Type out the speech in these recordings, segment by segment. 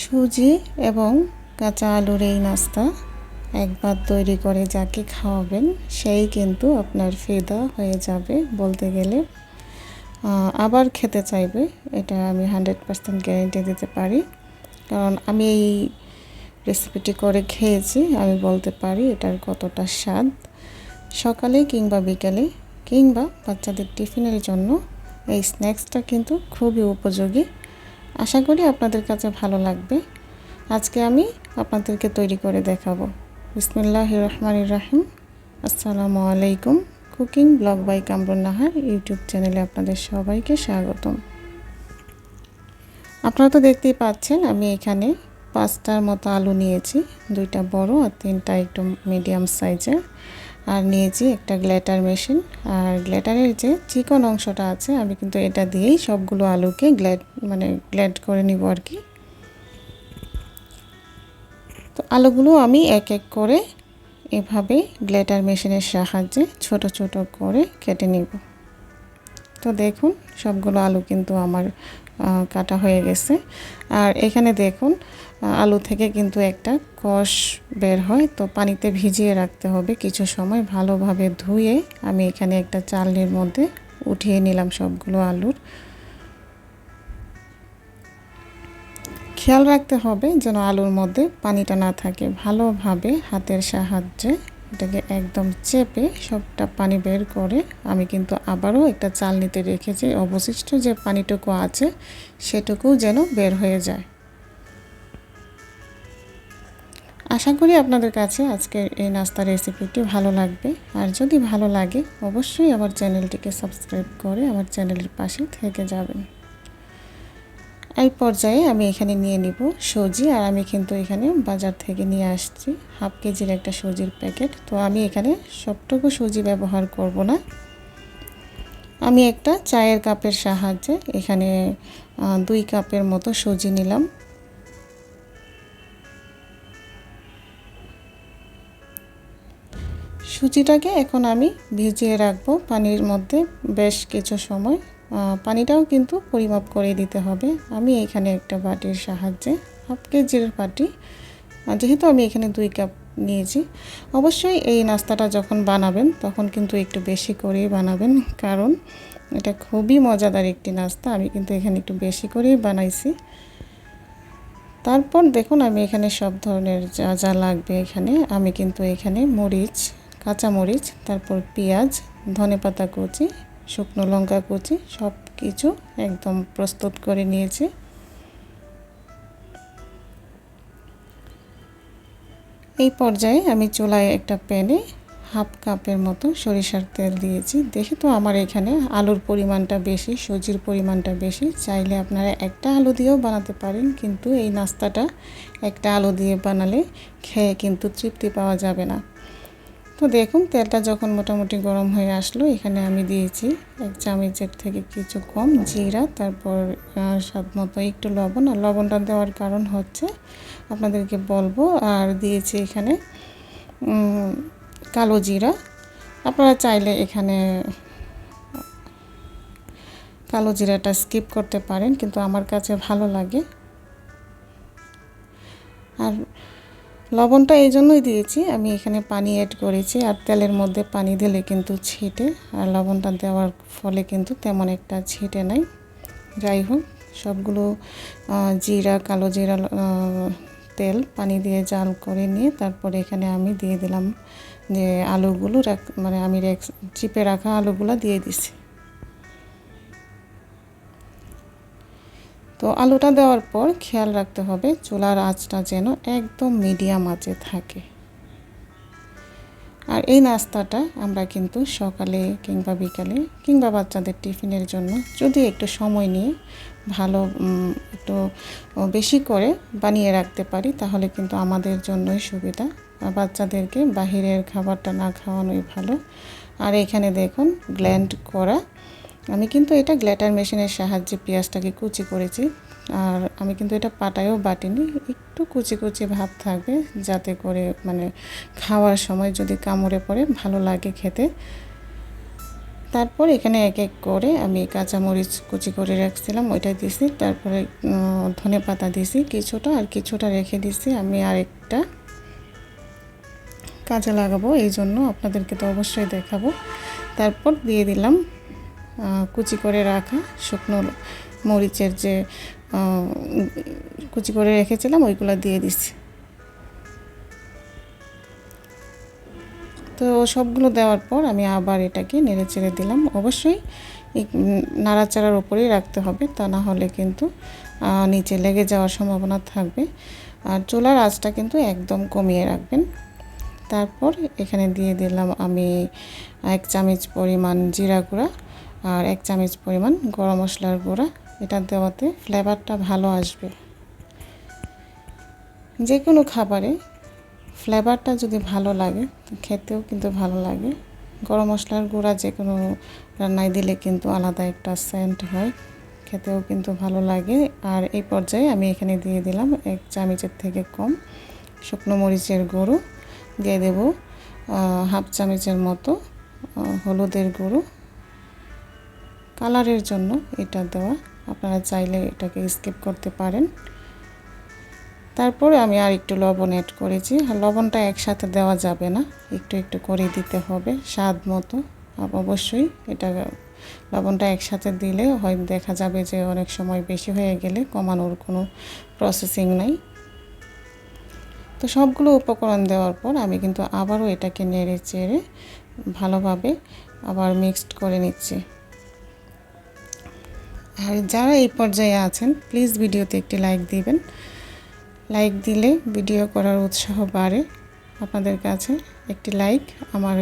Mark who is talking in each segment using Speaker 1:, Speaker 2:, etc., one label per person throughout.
Speaker 1: সুজি এবং কাঁচা আলুর এই নাস্তা একবার তৈরি করে যাকে খাওয়াবেন, সেই কিন্তু আপনার ফেদা হয়ে যাবে বলতে গেলে। আবার খেতে চাইবে, এটা আমি হান্ড্রেড পার্সেন্ট গ্যারেন্টি দিতে পারি। কারণ আমি এই রেসিপিটি করে খেয়েছি, আমি বলতে পারি এটার কতটা স্বাদ। সকালে কিংবা বিকেলে, কিংবা বাচ্চাদের টিফিনের জন্য এই স্ন্যাক্সটা কিন্তু খুবই উপযোগী। আশা করি আপনাদের কাছে ভালো লাগবে। আজকে আমি আপনাদেরকে তৈরি করে দেখাবো। বিসমিল্লাহ রহমান রাহিম। আসসালামু আলাইকুম। Cooking blog by Kamrun Nahar YouTube চ্যানেলে আপনাদের সবাইকে স্বাগতম। আপনারা তো দেখতেই পাচ্ছেন, আমি এখানে পাঁচটার মতো আলু নিয়েছি। দুইটা বড় আর তিনটা একটু মিডিয়াম সাইজের আর নিয়েছি একটা গ্লেটার মেশিন। আর গ্লেটারের যে চিকন অংশটা আছে, আমি কিন্তু এটা দিয়েই সবগুলো আলুকে গ্লেড মানে গ্লেড করে নিব আর কি। তো আলুগুলো আমি এক এক করে এভাবে গ্লেটার মেশিনের সাহায্যে ছোট ছোট করে কেটে নিব। তো দেখুন, সবগুলো আলু কিন্তু আমার কাটা হয়ে গেছে। আর এখানে দেখুন আলু থেকে কিন্তু একটা কষ বের হয়। তো পানিতে ভিজিয়ে রাখতে হবে কিছু সময় ভালোভাবে ধুয়ে। আমি এখানে একটা চালনির মধ্যে উঠিয়ে নিলাম সবগুলো আলুর। খেয়াল রাখতে হবে যেন আলুর মধ্যে পানিটা না থাকে। ভালোভাবে হাতের সাহায্যে এটাকে একদম চেপে সবটা পানি বের করে আমি কিন্তু আবারও একটা চালনিতে রেখেছি। অবশিষ্ট যে পানিটুকু আছে সেটুকু যেন বের হয়ে যায়। আশা করি আপনাদের কাছে আজকের এই নাস্তার রেসিপিটি ভালো লাগবে। আর যদি ভালো লাগে, অবশ্যই আমার চ্যানেলটিকে সাবস্ক্রাইব করে আমার চ্যানেলের পাশে থেকে যাবেন। এই পর্যায়ে আমি এখানে নিয়ে নিব সুজি আর আমি কিন্তু এখানে বাজার থেকে নিয়ে আসছি হাফ কেজির একটা সুজির প্যাকেট। তো আমি এখানে সবটুকু সুজি ব্যবহার করব না। আমি একটা চায়ের কাপের সাহায্যে এখানে দুই কাপের মতো সুজি নিলাম। সুজিটাকে এখন আমি ভিজিয়ে রাখব পানির মধ্যে বেশ কিছু সময়। পানিটাও কিন্তু পরিমাপ করে দিতে হবে। আমি এখানে একটা বাটির সাহায্যে হাফ কেজির বাটি। যেহেতু আমি এখানে দুই কাপ নিয়েছি, অবশ্যই এই নাস্তাটা যখন বানাবেন তখন কিন্তু একটু বেশি করেই বানাবেন। কারণ এটা খুবই মজাদার একটি নাস্তা। আমি কিন্তু এখানে একটু বেশি করেই বানাইছি। তারপর দেখুন আমি এখানে সব ধরনের যা যা লাগবে এখানে। আমি কিন্তু এখানে মরিচ কাঁচা মরিচ তারপর পেঁয়াজ, ধনে পাতা কুচি, শুকনো লঙ্কা কুচি সব কিছু একদম প্রস্তুত করে নিয়েছি। এই পর্যায়ে আমি চুলায় একটা প্যানে হাফ কাপের মতো সরিষার তেল দিয়েছি। দেখে তো আমার এখানে আলুর পরিমাণটা বেশি সবজির পরিমাণটা বেশি, চাইলে আপনারা একটা আলু দিয়েও বানাতে পারেন, কিন্তু এই নাস্তাটা একটা আলু দিয়ে বানালে খেয়ে কিন্তু তৃপ্তি পাওয়া যাবে না। তো দেখুন, তেলটা যখন মোটামুটি গরম হয়ে আসলো, এখানে আমি দিয়েছি এক চামচের থেকে কিছু কম জিরা, তারপর স্বাদ মতো একটু লবণ, আর লবণটা দেওয়ার কারণ হচ্ছে আপনাদেরকে বলব, আর দিয়েছি এখানে কালো জিরা। আপনারা চাইলে এখানে কালো জিরাটা স্কিপ করতে পারেন, কিন্তু আমার কাছে ভালো লাগে। আর লবণটা এই জন্যই দিয়েছি। আমি এখানে পানি অ্যাড করেছি। আর তেলের মধ্যে পানি দিলে কিন্তু ছিটে, আর লবণটা দেওয়ার ফলে কিন্তু তেমন একটা ছিটে নাই। যাই হোক, সবগুলো জিরা, কালো জিরা তেল, পানি দিয়ে জাল করে নিয়ে তারপরে এখানে আমি দিয়ে দিলাম যে আলুগুলো মানে আমি চিপে রাখা আলুগুলো দিয়ে দিছি। তো আলুটা দেওয়ার পর খেয়াল রাখতে হবে, চুলার আঁচটা যেন একদম মিডিয়াম আঁচে থাকে। আর এই নাস্তাটা আমরা কিন্তু সকালে কিংবা বিকালে কিংবা বাচ্চাদের টিফিনের জন্য যদি একটু সময় নিয়ে ভালো একটু বেশি করে বানিয়ে রাখতে পারি, তাহলে কিন্তু আমাদের জন্যই সুবিধা। বাচ্চাদেরকে বাহিরের খাবারটা না খাওয়ানোই ভালো। আর এখানে দেখুন, গ্ল্যান্ড করা আমি কিন্তু এটা গ্ল্যাটার মেশিনের সাহায্যে পেঁয়াজটাকে কুচি করেছি। আর আমি কিন্তু এটা পাটায়ও বাটিনি, একটু কুচি কুচি ভাব থাকবে যাতে করে মানে খাওয়ার সময় যদি কামড়ে পড়ে ভালো লাগে খেতে। তারপর এখানে এক এক করে আমি কাঁচামরিচ কুচি করে রাখছিলাম, ওইটা দিছি। তারপরে ধনে পাতা দিছি কিছুটা আর কিছুটা রেখে দিছি। আমি আরেকটা কাজে লাগাবো এই জন্য আপনাদেরকে তো অবশ্যই দেখাবো। তারপর দিয়ে দিলাম কুচি করে রাখা শুকনো মরিচের যে কুচি করে রেখেছিলাম, ওইগুলো দিয়ে দিছি তো সবগুলো দেওয়ার পর আমি আবার এটাকে নেড়ে চেড়ে দিলাম। অবশ্যই নাড়াচাড়ার ওপরেই রাখতে হবে, তা না হলে কিন্তু নিচে লেগে যাওয়ার সম্ভাবনা থাকবে। আর চুলার আঁচটা কিন্তু একদম কমিয়ে রাখবেন। তারপর এখানে দিয়ে দিলাম আমি এক চামচ পরিমাণ জিরা গুঁড়া আর এক চামচ পরিমাণ গরম মশলার গুঁড়া। এটা দেওয়াতে ফ্লেভারটা ভালো আসবে। যে কোনো খাবারে ফ্লেভারটা যদি ভালো লাগে খেতেও কিন্তু ভালো লাগে। গরম মশলার গুঁড়া যে কোনো রান্নায় দিলে কিন্তু আলাদা একটা সেন্ট হয়, খেতেও কিন্তু ভালো লাগে। আর এই পর্যায়ে আমি এখানে দিয়ে দিলাম এক চামচের থেকে কম শুকনো মরিচের গুঁড়ো। দিয়ে দেব হাফ চামচের মতো হলুদের গুঁড়ো। কালারের জন্য এটা দেওয়া। আপনারা চাইলে এটাকে স্কিপ করতে পারেন। তারপরে আমি আর একটু লবণ অ্যাড করেছি। লবণটা একসাথে দেওয়া যাবে না। একটু একটু করে দিতে হবে স্বাদ মতো। অবশ্যই এটা লবণটা একসাথে দিলে হয় দেখা যাবে যে অনেক সময় বেশি হয়ে গেলে কমানোর কোনো প্রসেসিং নাই। তো সবগুলো উপকরণ দেওয়ার পর আমি কিন্তু আবারও এটাকে নেড়ে চেড়ে ভালোভাবে আবার মিক্সড করে নিচ্ছি। আর যারা এই পর্যায়ে আছেন প্লিজ ভিডিওতে একটি লাইক দিবেন। লাইক দিলে ভিডিও করার উৎসাহ বাড়ে। আপনাদের কাছে একটি লাইক আমার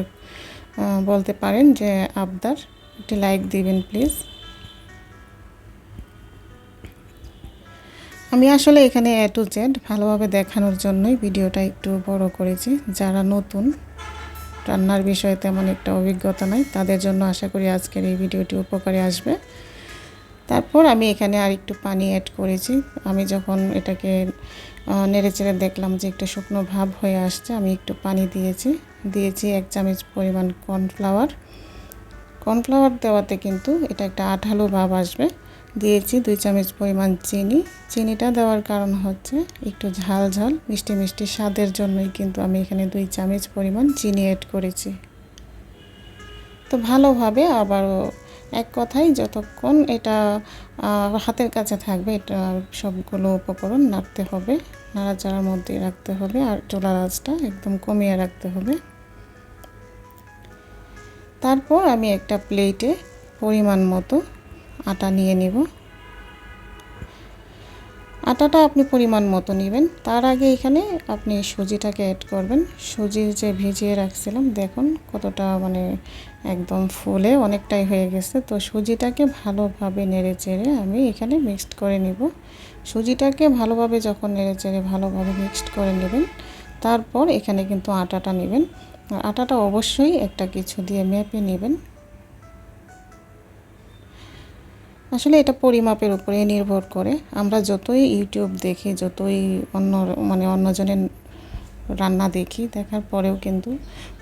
Speaker 1: বলতে পারেন যে আবদার, একটি লাইক দিবেন প্লিজ আমি আসলে এখানে এ টু জেড ভালোভাবে দেখানোর জন্যই ভিডিওটা একটু বড় করেছি। যারা নতুন, রান্নার বিষয়ে তেমন একটা অভিজ্ঞতা নাই, তাদের জন্য আশা করি আজকের এই ভিডিওটি উপকারে আসবে। তারপর আমি এখানে আর একটু পানি অ্যাড করেছি। আমি যখন এটাকে নেড়ে চেড়ে দেখলাম যে একটু শুকনো ভাব হয়ে আসছে, আমি একটু পানি দিয়েছি। দিয়েছি এক চামচ পরিমাণ কর্নফ্লাওয়ার। কর্নফ্লাওয়ার দেওয়াতে কিন্তু এটা একটা আঠালো ভাব আসবে। দিয়েছি দুই চামচ পরিমাণ চিনি। চিনিটা দেওয়ার কারণ হচ্ছে একটু ঝাল ঝাল, মিষ্টি মিষ্টি স্বাদের জন্যই কিন্তু আমি এখানে দুই চামচ পরিমাণ চিনি অ্যাড করেছি। তো ভালোভাবে আবারও এক কথাই যতক্ষণ এটা হাতের কাছে থাকবে, এটা সবগুলো উপকরণ নাড়তে হবে। নাড়াচাড়ার মধ্যে রাখতে হবে আর চোলা আঁচটা একদম কমিয়ে রাখতে হবে। তারপর আমি একটা প্লেটে পরিমাণ মতো আটা নিয়ে নেব। আটাটা আপনি পরিমাণ মতো নেবেন। তার আগে এখানে আপনি সুজিটাকে অ্যাড করবেন। সুজি যে ভিজিয়ে রাখছিলাম, দেখুন কতটা মানে একদম ফুলে অনেকটাই হয়ে গেছে। তো সুজিটাকে ভালোভাবে নেড়ে চেড়ে আমি এখানে মিক্সড করে নিব। সুজিটাকে ভালোভাবে যখন নেড়ে চেড়ে ভালোভাবে মিক্সড করে নেবেন, তারপর এখানে কিন্তু আটাটা নেবেন। আটাটা অবশ্যই একটা কিছু দিয়ে মেপে নেবেন। আসলে এটা পরিমাপের উপরে নির্ভর করে। আমরা যতই ইউটিউব দেখি, যতই অন্য মানে অন্যজনের রান্না দেখি, দেখার পরেও কিন্তু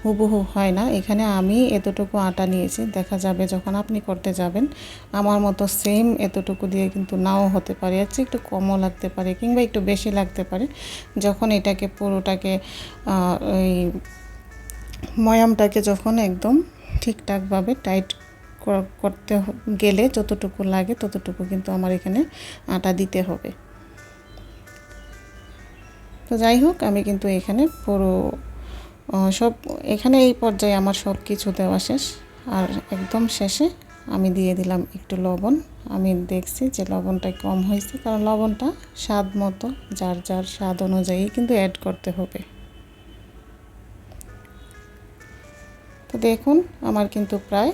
Speaker 1: হুবহু হয় না। এখানে আমি এতটুকু আটা নিয়েছি, দেখা যাবে যখন আপনি করতে যাবেন, আমার মতো সেম এতটুকু দিয়ে কিন্তু নাও হতে পারে। এর একটু কমও লাগতে পারে কিংবা একটু বেশি লাগতে পারে। যখন এটাকে পুরোটাকে ওই ময়ামটাকে যখন একদম ঠিকঠাকভাবে টাইট করতে গেলে যতটুকু লাগে ততটুকু কিন্তু আমার এখানে আটা দিতে হবে। তো যাই হোক, আমি কিন্তু এখানে পুরো সব, এখানে এই পর্যায়ে আমার সব কিছু দেওয়া শেষ। আর একদম শেষে আমি দিয়ে দিলাম একটু লবণ। আমি দেখছি যে লবণটা কম হয়েছে, কারণ লবণটা স্বাদ মতো, যার যার স্বাদ অনুযায়ী কিন্তু অ্যাড করতে হবে। তো দেখুন, আমার কিন্তু প্রায়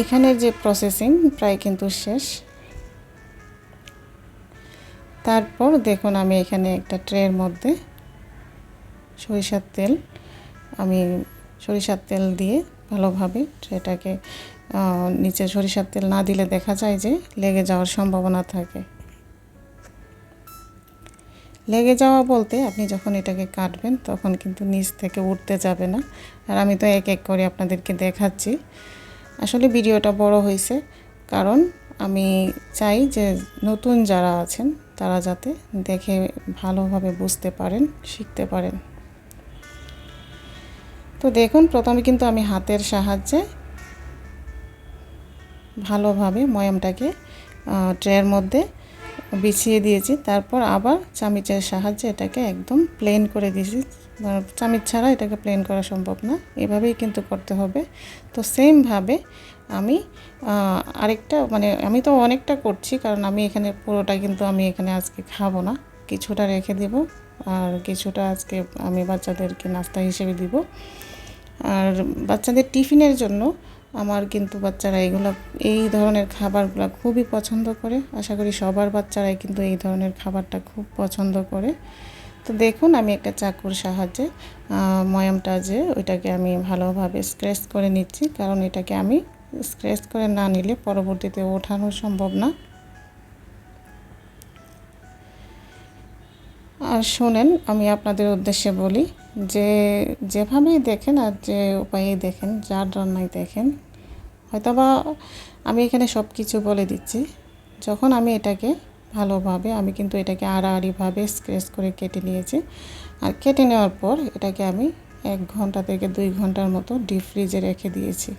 Speaker 1: এখানের যে প্রসেসিং প্রায় কিন্তু শেষ। তারপর দেখুন আমি এখানে একটা ট্রের মধ্যে সরিষার তেল, আমি সরিষার তেল দিয়ে ভালোভাবে ট্রেটাকে নিচে সরিষার তেল না দিলে দেখা যায় যে লেগে যাওয়ার সম্ভাবনা থাকে। লেগে যাওয়া বলতে আপনি যখন এটাকে কাটবেন তখন কিন্তু নিচ থেকে উঠতে যাবে না। আর আমি তো এক এক করে আপনাদেরকে দেখাচ্ছি। আসলে ভিডিওটা বড় হয়েছে, কারণ আমি চাই যে নতুন যারা আছেন, তারা যাতে দেখে ভালোভাবে বুঝতে পারেন, শিখতে পারেন। তো দেখুন, প্রথমে কিন্তু আমি হাতের সাহায্যে ভালোভাবে ময়ামটাকে ট্রের মধ্যে বিছিয়ে দিয়েছি, তারপর আবার চামিচের সাহায্যে এটাকে একদম প্লেন করে দিয়েছি চামিচ ছাড়া এটাকে প্লেন করা সম্ভব না। এভাবেই কিন্তু করতে হবে। তো সেমভাবে আমি আরেকটা মানে আমি তো অনেকটা করছি, কারণ আমি এখানে পুরোটা কিন্তু আমি এখানে আজকে খাব না। কিছুটা রেখে দেব, আর কিছুটা আজকে আমি বাচ্চাদেরকে নাস্তা হিসেবে দিব। আর বাচ্চাদের টিফিনের জন্য আমার কিন্তু বাচ্চারা এগুলো, এই ধরনের খাবারগুলো খুবই পছন্দ করে। আশা করি সবার বাচ্চারাই কিন্তু এই ধরনের খাবারটা খুব পছন্দ করে। তো দেখুন, আমি একটা চাকুর সাহায্যে ময়ামটা যে ওইটাকে আমি ভালোভাবে স্ক্র্যাচ করে নিচ্ছি। কারণ এটাকে আমি স্ক্র্যাচ করে না নিলে পরবর্তীতে ওঠানো সম্ভব না। আর শোনেন, আমি আপনাদের উদ্দেশ্যে বলি যে, যেভাবেই দেখেন আর যে উপায়েই দেখেন, যার রান্নায় দেখেন, হয়তোবা আমি এখানে সব কিছু বলে দিচ্ছি। যখন আমি এটাকে ভালোভাবে আমি কিন্তু এটাকে আড়াআড়িভাবে স্ক্রেচ করে কেটে নিয়েছি। আর কেটে নেওয়ার পর এটাকে আমি এক ঘণ্টা থেকে দুই ঘণ্টার মতো ডিপ ফ্রিজে রেখে দিয়েছি।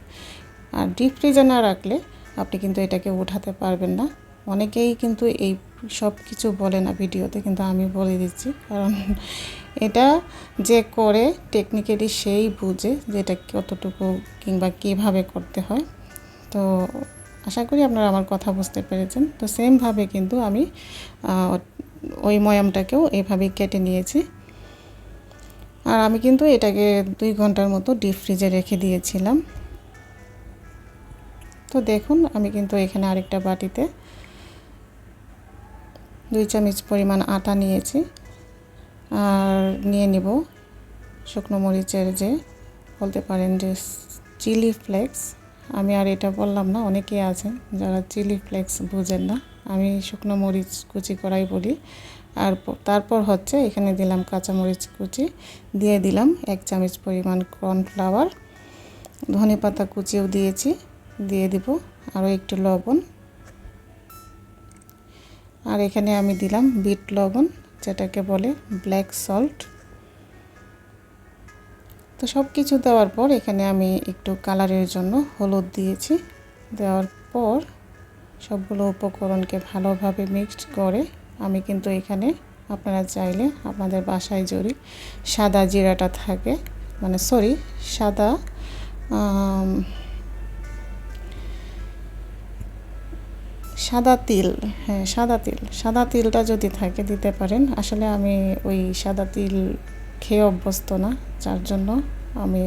Speaker 1: আর ডিপ ফ্রিজে না রাখলে আপনি কিন্তু এটাকে উঠাতে পারবেন না। অনেকেই কিন্তু এই সব কিছু বলে না ভিডিওতে, কিন্তু আমি বলে দিচ্ছি। কারণ এটা যে করে টেকনিক্যালি সেই বুঝে যে এটা কতটুকু কিংবা কীভাবে করতে হয়। তো আশা করি আপনারা আমার কথা বুঝতে পেরেছেন। তো সেমভাবে কিন্তু আমি ওই ময়ামটাকেও এইভাবেই কেটে নিয়েছি। আর আমি কিন্তু এটাকে দুই ঘণ্টার মতো ডিপ ফ্রিজে রেখে দিয়েছিলাম। তো দেখুন, আমি কিন্তু এখানে আরেকটা বাটিতে দুই চামচ পরিমাণ আটা নিয়েছি। আর নিয়ে নিব শুকনো মরিচের যে, বলতে পারেন যে চিলি ফ্লেক্স আমি আর এটা বললাম না, অনেকেই আছেন যারা চিলি ফ্লেক্স বুঝেন না। আমি শুকনো মরিচ কুচি করাই বলি। আর তারপর হচ্ছে এখানে দিলাম কাঁচা মরিচ কুচি। দিয়ে দিলাম এক চামচ পরিমাণ কর্নফ্লাওয়ার। ধনে পাতা কুচিও দিয়েছি। দিয়ে দিব আরও একটু লবণ। আর এখানে আমি দিলাম বিট লবণ, যেটাকে বলে ব্ল্যাক সল্ট। তো সব কিছু দেওয়ার পর এখানে আমি একটু কালারের জন্য হলুদ দিয়েছি। দেওয়ার পর সবগুলো উপকরণকে ভালোভাবে মিক্সড করে আমি কিন্তু এখানে আপনারা চাইলে আপনাদের বাসায় যদি সাদা জিরাটা থাকে মানে সরি সাদা সাদা তিল হ্যাঁ সাদা তিল, সাদা তিলটা যদি থাকে দিতে পারেন। আসলে আমি ওই সাদা তিল খেয়ে অভ্যস্ত না, যার জন্য আমি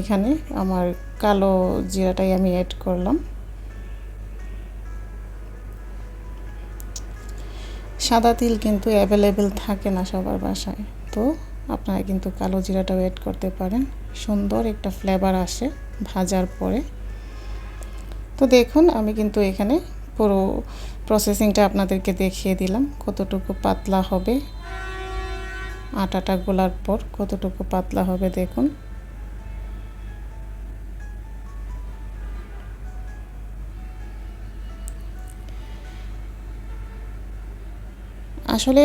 Speaker 1: এখানে আমার কালো জিরাটাই আমি অ্যাড করলাম। সাদা তিল কিন্তু অ্যাভেলেবেল থাকে না সবার বাসায়, তো আপনারা কিন্তু কালো জিরাটাও অ্যাড করতে পারেন। সুন্দর একটা ফ্লেভার আসে ভাজার পরে। তো দেখুন, আমি কিন্তু এখানে পুরো প্রসেসিংটা আপনাদেরকে দেখিয়ে দিলাম, কতটুকু পাতলা হবে। আটাটা গোলার পর কতটুকু পাতলা হবে দেখুন। আসলে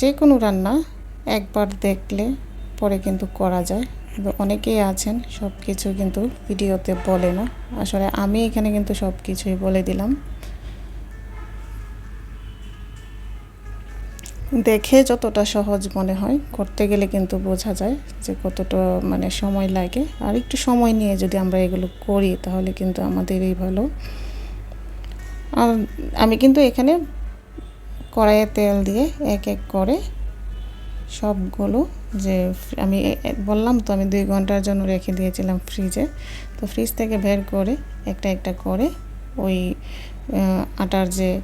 Speaker 1: যে কোনো রান্না একবার দেখলে পরে কিন্তু করা যায়। কিন্তু অনেকেই আছেন সব কিছু কিন্তু ভিডিওতে বলে না। আসলে আমি এখানে কিন্তু সব কিছুই বলে দিলাম। দেখে যতটা সহজ মনে হয়, করতে গেলে কিন্তু বোঝা যায় যে কতটা মানে সময় লাগে। আর একটু সময় নিয়ে যদি আমরা এগুলো করি, তাহলে কিন্তু আমাদেরই ভালো। আর আমি কিন্তু এখানে কড়াইয়ে তেল দিয়ে এক এক করে সবগুলো যে আমি বললাম তো, আমি দুই ঘণ্টার জন্য রেখে দিয়েছিলাম ফ্রিজে। তো ফ্রিজ থেকে বের করে একটা একটা করে ওই আটার যে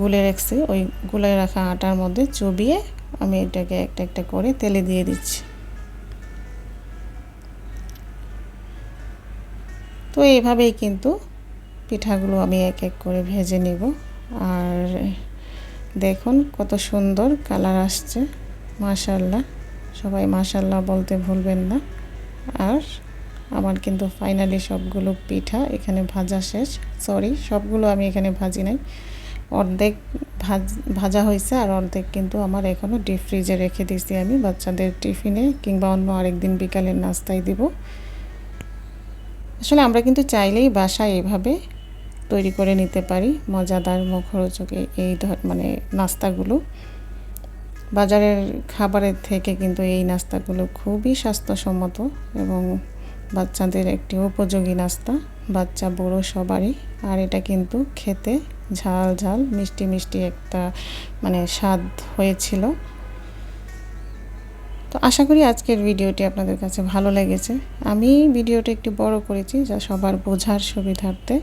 Speaker 1: গুলে রাখছি। ওই গুলে রাখা আটার মধ্যে চুবিয়ে আমি এটাকে একটা একটা করে তেলে দিয়ে দিচ্ছি। তো এইভাবেই কিন্তু পিঠাগুলো আমি এক এক করে ভেজে নেব। আর দেখুন কত সুন্দর কালার আসছে মাশাল্লাহ সবাই মাশাল্লাহ বলতে ভুলবেন না। আর আমার কিন্তু ফাইনালি সবগুলো পিঠা এখানে ভাজা শেষ। সরি, সবগুলো আমি এখানে ভাজি নাই। অর্ধেক ভাজ, ভাজা হয়েছে আর অর্ধেক কিন্তু আমার এখনও ডিপ ফ্রিজে রেখে দিয়েছি আমি। বাচ্চাদের টিফিনে কিংবা অন্য আরেকদিন বিকালের নাস্তায় দিব। আসলে আমরা কিন্তু চাইলেই বাসায় এভাবে তৈরি করে নিতে পারি মজাদার মুখরোচক এই ধর মানে নাস্তাগুলো। বাজারের খাবারের থেকে কিন্তু এই নাস্তাগুলো খুবই স্বাস্থ্যসম্মত এবং বাচ্চাদের একটি উপযোগী নাস্তা। বাচ্চা বড়ো সবারই। আর এটা কিন্তু খেতে ঝাল ঝাল, মিষ্টি মিষ্টি একটা মানে স্বাদ হয়েছিল। তো আশা করি আজকের ভিডিওটি আপনাদের কাছে ভালো লেগেছে। আমি ভিডিওটা একটু বড় করেছি যা সবার বোঝার সুবিধার্থে।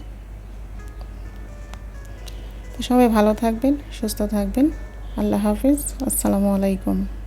Speaker 1: সবাই ভালো থাকবেন, সুস্থ থাকবেন। আল্লাহ হাফিজ। আসসালামু আলাইকুম।